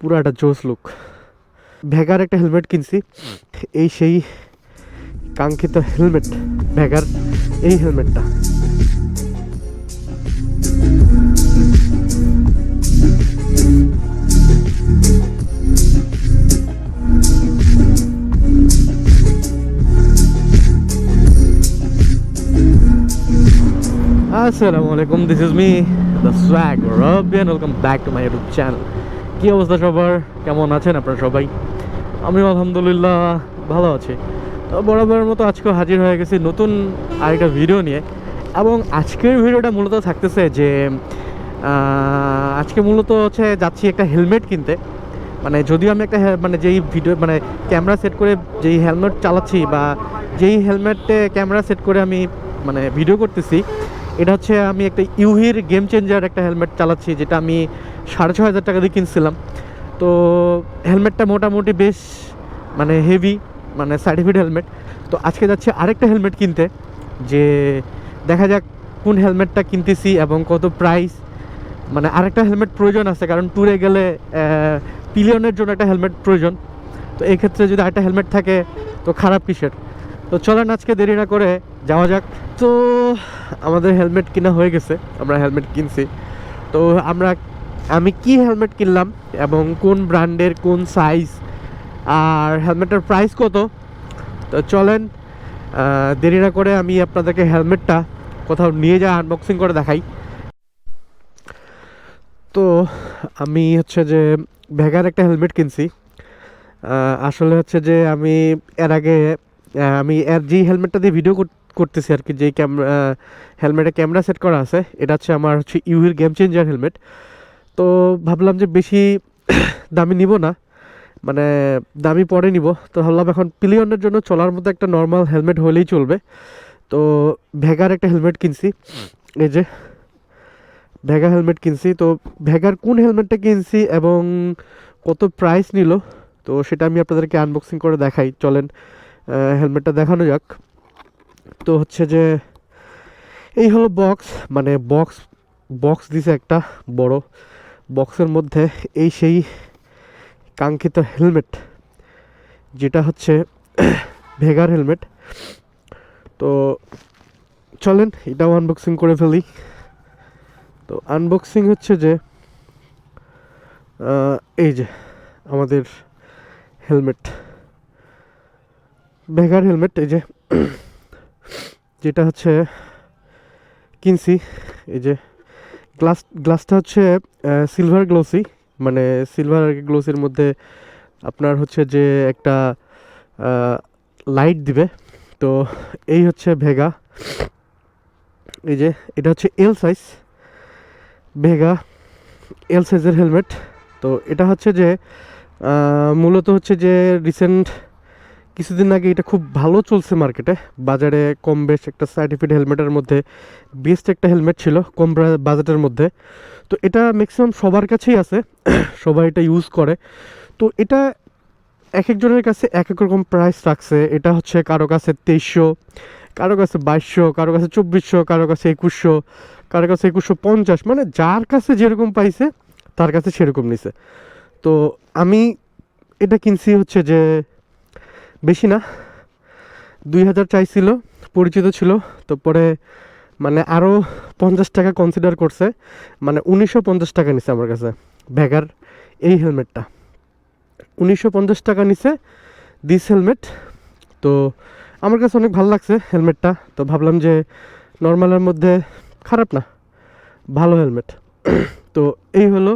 পুরো একটা জোস লুক ভ্যাগার একটা হেলমেট কিনছি। এই সেই কাঙ্ক্ষিত হেলমেট ভ্যাগার এই হেলমেটটা আসসালামু আলাইকুম this is me the swag Robiyan welcome back to my YouTube channel কী অবস্থা সবার? কেমন আছেন আপনারা সবাই? আমিও আলহামদুলিল্লাহ ভালো আছি। তো বরাবরের মতো আজকেও হাজির হয়ে গেছি নতুন আরেকটা ভিডিও নিয়ে। এবং আজকের ভিডিওটা মূলত থাকতেছে যে আজকে মূলত হচ্ছে যাচ্ছি একটা হেলমেট কিনতে। মানে যদিও আমি একটা মানে যেই ভিডিও মানে ক্যামেরা সেট করে যেই হেলমেট চালাচ্ছি বা যেই হেলমেটে ক্যামেরা সেট করে আমি মানে ভিডিও করতেছি, এটা হচ্ছে আমি একটা ইউহির গেম চেঞ্জার একটা হেলমেট চালাচ্ছি, যেটা আমি সাড়ে ছ হাজার টাকা দিয়ে কিনছিলাম। তো হেলমেটটা মোটামুটি বেশ মানে হেভি মানে সার্টিফিকেট হেলমেট তো আজকে যাচ্ছি আরেকটা হেলমেট কিনতে, যে দেখা যাক কোন হেলমেটটা কিনতেছি এবং কত প্রাইস মানে আরেকটা হেলমেট প্রয়োজন আছে, কারণ ট্যুরে গেলে পিলিয়নের জন্য একটা হেলমেট প্রয়োজন। তো এই ক্ষেত্রে যদি আরেকটা হেলমেট থাকে, তো খারাপ কিসের? তো চলেন আজকে দেরি না করে যাওয়া যাক। তো আমাদের হেলমেট কিনা হয়ে গেছে, আমরা হেলমেট কিনছি। তো আমরা আমি কি হেলমেট কিনলাম এবং কোন ব্র্যান্ডের কোন সাইজ আর হেলমেটের প্রাইস কত? তো চলেন দেরি না করে আমি আপনাদেরকে হেলমেটটা কোথাও নিয়ে যা আনবক্সিং করে দেখাই। তো আমি হচ্ছে যে ভেগার একটা হেলমেট কিনছি। আসলে হচ্ছে যে আমি এর আগে আমি এর যেই হেলমেটটা দিয়ে ভিডিও করতেছি আর কি, যেই ক্যামেরা হেলমেটে ক্যামেরা সেট করা আছে, এটা হচ্ছে আমার হচ্ছে ইউহির গেম চেঞ্জার হেলমেট তো ভাবলাম যে বেশি দামি নিব না। মানে দামি পরে নিব। তো ভাবলাম এখন পিলিয়নের জন্য চলার মতো একটা নর্মাল হেলমেট হলেই চলবে। তো ভেগার একটা হেলমেট কিনছি। এই যে ভ্যাগা হেলমেট কিনছি। তো ভেগার কোন হেলমেটটা কিনছি এবং কত প্রাইস নিল, তো সেটা আমি আপনাদেরকে আনবক্সিং করে দেখাই। চলেন হেলমেটটা দেখানো যাক। তো হচ্ছে যে এই হলো বক্স মানে বক্স বক্স দিছে একটা বড়। বক্সের মধ্যে এই সেই কাঙ্ক্ষিত হেলমেট, যেটা হচ্ছে ভেগার হেলমেট। তো চলেন এটাও আনবক্সিং করে ফেলি। তো আনবক্সিং হচ্ছে যে এই যে আমাদের হেলমেট, ভেগার হেলমেট, এই যে, যেটা হচ্ছে কিনছি, এই যে গ্লাস, গ্লাসটা হচ্ছে সিলভার গ্লোসি মানে সিলভার গ্লোসির মধ্যে আপনার হচ্ছে যে একটা লাইট দিবে। তো এই হচ্ছে ভেগা এই যে, এটা হচ্ছে এল সাইজ ভেগা এল সাইজের হেলমেট তো এটা হচ্ছে যে মূলত হচ্ছে যে রিসেন্ট কিছুদিন আগে এটা খুব ভালো চলছে মার্কেটে। বাজারে কম বেশ একটা সার্টিফিকেট হেলমেটের মধ্যে বেস্ট একটা হেলমেট ছিল কম বাজেটের মধ্যে। তো এটা ম্যাক্সিমাম সবার কাছেই আছে, সবাই এটা ইউজ করে। তো এটা এক একজনের কাছে এক এক রকম প্রাইস রাখছে। এটা হচ্ছে কারও কাছে তেইশশো, কারও কাছে বাইশশো, কারও কাছে চব্বিশশো, কারও কাছে একুশশো, কারও কাছে একুশশো পঞ্চাশ। মানে যার কাছে যেরকম পাইছে, তার কাছে সেরকম নিছে। তো আমি এটা কিনছি হচ্ছে যে বেশি না। দুই হাজার চাইছিল, পরিচিত ছিল, তো পরে মানে আরও পঞ্চাশ টাকা কনসিডার করছে। মানে উনিশশো পঞ্চাশ টাকা নিছে আমার কাছে ভ্যাগার এই হেলমেটটা। উনিশশো পঞ্চাশ টাকা নিছে দিস হেলমেট তো আমার কাছে অনেক ভালো লাগছে হেলমেটটা, তো ভাবলাম যে নর্মালের মধ্যে খারাপ না, ভালো হেলমেট। তো এই হলো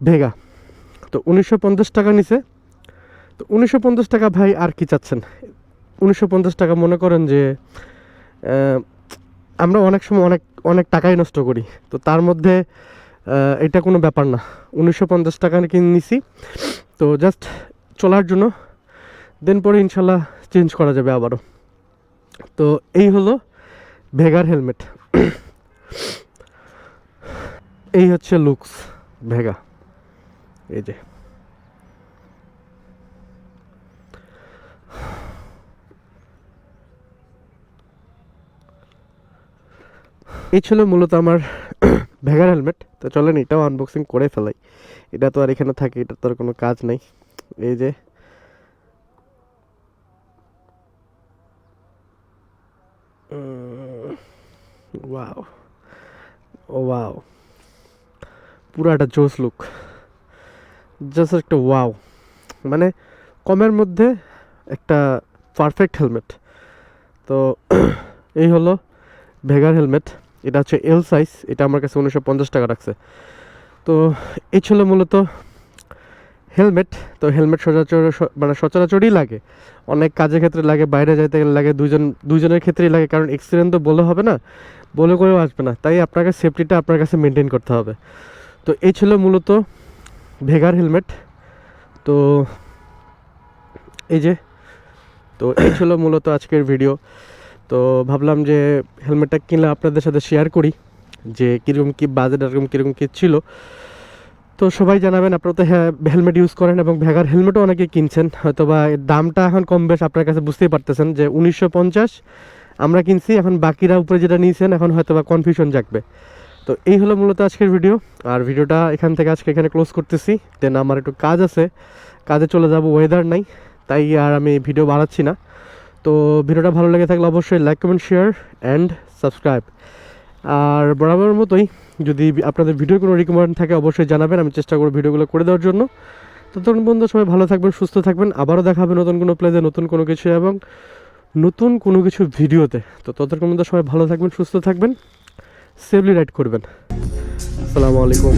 ভেগা। তো উনিশশো পঞ্চাশ টাকা নিছে তো উনিশশো পঞ্চাশ টাকা ভাই আর কি চাচ্ছেন? উনিশশো পঞ্চাশ টাকা মনে করেন যে আমরা অনেক সময় অনেক অনেক টাকাই নষ্ট করি। তো তার মধ্যে এটা কোনো ব্যাপার না। উনিশশো পঞ্চাশ টাকা কিনে নিছি। তো জাস্ট চলার জন্য দেন পরে ইনশাল্লাহ চেঞ্জ করা যাবে আবারও। তো এই হলো ভেগার হেলমেট। এই হচ্ছে লুকস ভেগা। এই যে। এই ছিল মূলত আমার ভেগার হেলমেট। তো চলেন এটাও আনবক্সিং করে ফেলাই। এটা তো আর এখানে থাকে এটা তো আর কোনো কাজ নাই। এই যে। ওয়াও ওয়াও পুরো একটা জোস লুক জাস্ট একটা ওয়াও মানে কমের মধ্যে একটা পারফেক্ট হেলমেট তো এই হলো ভেগার হেলমেট। এটা হচ্ছে এল সাইজ এটা আমার কাছে উনিশশো পঞ্চাশ টাকা রাখছে। তো এই ছিল মূলত হেলমেট তো হেলমেট সচরাচর মানে সচরাচরই লাগে। অনেক কাজের ক্ষেত্রে লাগে, বাইরে যাইতে গেলে লাগে দুজন দুজনের ক্ষেত্রেই লাগে, কারণ এক্সিডেন্ট তো বলে হবে না, বলে করেও আসবে না। তাই আপনাকে সেফটিটা আপনার কাছে মেনটেন করতে হবে। তো এই ছিল মূলত ভেগার হেলমেট তো এই যে, তো এই ছিল মূলত আজকের ভিডিও তো ভাবলাম যে হেলমেটটা কিনলে আপনাদের সাথে শেয়ার করি যে কীরকম কী বাজেট এরকম কীরকম কী ছিল। তো সবাই জানাবেন, আপনারা তো হ্যাঁ হেলমেট ইউজ করেন এবং ভ্যাগার হেলমেটও অনেকে কিনছেন। হয়তো বা দামটা এখন কম বেশ, আপনার কাছে বুঝতেই পারতেছেন যে উনিশশো পঞ্চাশ আমরা কিনছি, এখন বাকিরা উপরে যেটা নিয়েছেন, এখন হয়তো বা কনফিউশন জাগবে। তো এই হলো মূলত আজকের ভিডিও আর ভিডিওটা এখান থেকে আজকে এখানে ক্লোজ করতেছি। দেন আমার একটু কাজ আছে। কাজে চলে যাব ওয়েদার নাই। তাই আর আমি ভিডিও বাড়াচ্ছি না। তো ভিডিওটা ভালো লেগে থাকলে অবশ্যই like comment share and subscribe আর বরাবর মতোই যদি আপনাদের ভিডিও কোনো রিকমেন্ড থাকে অবশ্যই জানাবেন, আমি চেষ্টা করব ভিডিওগুলো করে দেওয়ার জন্য। ততক্ষণ বন্ধু, সবাই ভালো থাকবেন, সুস্থ থাকবেন, আবারও দেখা হবে নতুন কোনো প্লেজে নতুন কোনো কিছু এবং নতুন কোনো কিছু ভিডিওতে তো ততক্ষণ বন্ধু, সবাই ভালো থাকবেন, সুস্থ থাকবেন সেফলি রাইড করবেন। আসসালামু আলাইকুম।